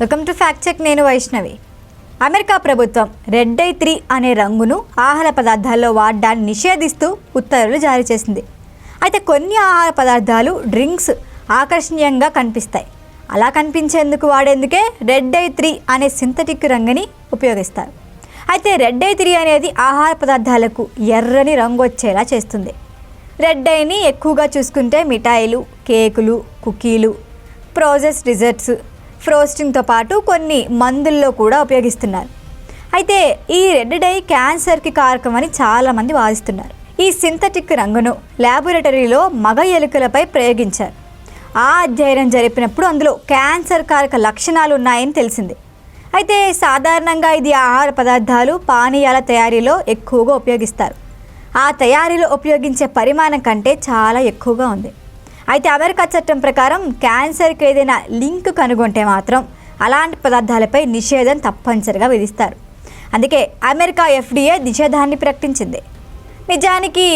Welcome to fact check నేను Vaishnavi. America ప్రభుత్వం red I three అనే రంగును ఆహార పదార్థాల్లో వాడడాన్ని నిషేధిస్తూ ఉత్తర్వులు జారీ చేసింది. అయితే కొన్ని ఆహార పదార్థాలు డ్రింక్స్ ఆకర్షణీయంగా కనిపిస్తాయి. అలా కనిపించేందుకు వాడేందుకే రెడ్ ఐ త్రీ అనే సింథటిక్ రంగుని ఉపయోగిస్తారు. అయితే రెడ్ ఐ త్రీ అనేది ఆహార పదార్థాలకు ఎర్రని రంగు వచ్చేలా చేస్తుంది. రెడ్ ఐని ఎక్కువగా చూసుకుంటే మిఠాయిలు కేకులు కుకీలు ప్రోసెస్ డిజర్ట్స్ ఫ్రోస్టింగ్తో పాటు కొన్ని మందుల్లో కూడా ఉపయోగిస్తున్నారు. అయితే ఈ రెడ్ డై క్యాన్సర్కి కారకమని చాలామంది వాదిస్తున్నారు. ఈ సింథటిక్ రంగును ల్యాబొరేటరీలో మగ ఎలుకలపై ప్రయోగించారు. ఆ అధ్యయనం జరిపినప్పుడు అందులో క్యాన్సర్ కారక లక్షణాలు ఉన్నాయని తెలిసింది. అయితే సాధారణంగా ఇది ఆహార పదార్థాలు పానీయాల తయారీలో ఎక్కువగా ఉపయోగిస్తారు. ఆ తయారీలో ఉపయోగించే పరిమాణం కంటే చాలా ఎక్కువగా ఉంది. అయితే అమెరికా చట్టం ప్రకారం క్యాన్సర్కి ఏదైనా లింక్ కనుగొంటే మాత్రం అలాంటి పదార్థాలపై నిషేధం తప్పనిసరిగా విధిస్తారు. అందుకే అమెరికా ఎఫ్డీఏ నిషేధాన్ని ప్రకటించింది. నిజానికి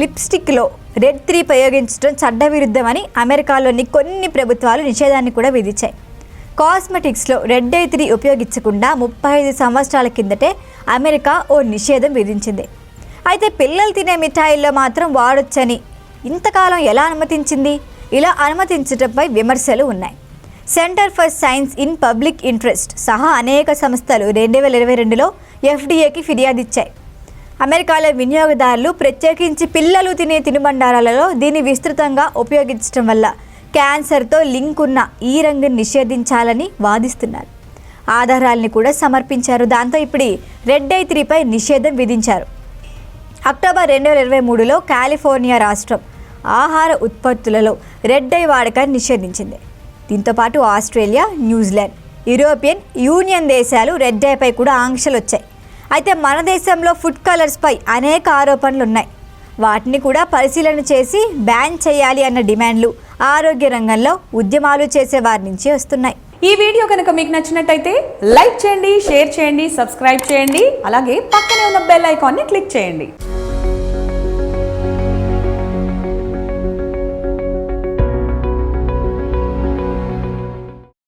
లిప్స్టిక్లో రెడ్ త్రీ ప్రయోగించడం చట్టవిరుద్ధమని అమెరికాలోని కొన్ని ప్రభుత్వాలు నిషేధాన్ని కూడా విధించాయి. కాస్మెటిక్స్లో రెడ్ ఐ త్రీ ఉపయోగించకుండా ముప్పై ఐదు సంవత్సరాల కిందటే అమెరికా ఓ నిషేధం విధించింది. అయితే పిల్లలు తినే మిఠాయిల్లో మాత్రం వాడొచ్చని ఇంతకాలం ఎలా అనుమతించింది? ఇలా అనుమతించడంపై విమర్శలు ఉన్నాయి. Centre for science in public interest సహా అనేక సంస్థలు రెండు వేల ఇరవై రెండులో ఎఫ్డీఏకి ఫిర్యాదు ఇచ్చాయి అమెరికాలో వినియోగదారులు ప్రత్యేకించి పిల్లలు తినే తినుబండారాలలో దీన్ని విస్తృతంగా ఉపయోగించడం వల్ల క్యాన్సర్తో లింక్ ఉన్న ఈ రంగుని నిషేధించాలని వాదిస్తున్నారు. ఆధారాల్ని కూడా సమర్పించారు. దాంతో ఇప్పుడు రెడ్ ఐ త్రీపై నిషేధం విధించారు. అక్టోబర్ రెండు వేల ఇరవై మూడులో కాలిఫోర్నియా రాష్ట్రం ఆహార ఉత్పత్తులలో రెడ్ ఐ వాడకాన్ని నిషేధించింది. దీంతో పాటు Australia New Zealand European union దేశాలు రెడ్ ఐపై కూడా ఆంక్షలు వచ్చాయి అయితే మన దేశంలో ఫుడ్ కలర్స్పై అనేక ఆరోపణలు ఉన్నాయి వాటిని కూడా పరిశీలన చేసి బ్యాన్ చేయాలి అన్న డిమాండ్లు ఆరోగ్య రంగంలో ఉద్యమాలు చేసే వారి నుంచి వస్తున్నాయి. ఈ వీడియో కనుక మీకు నచ్చినట్టయితే లైక్ చేయండి షేర్ చేయండి సబ్స్క్రైబ్ చేయండి అలాగే పక్కనే ఉన్న బెల్ ఐకాన్ని క్లిక్ చేయండి.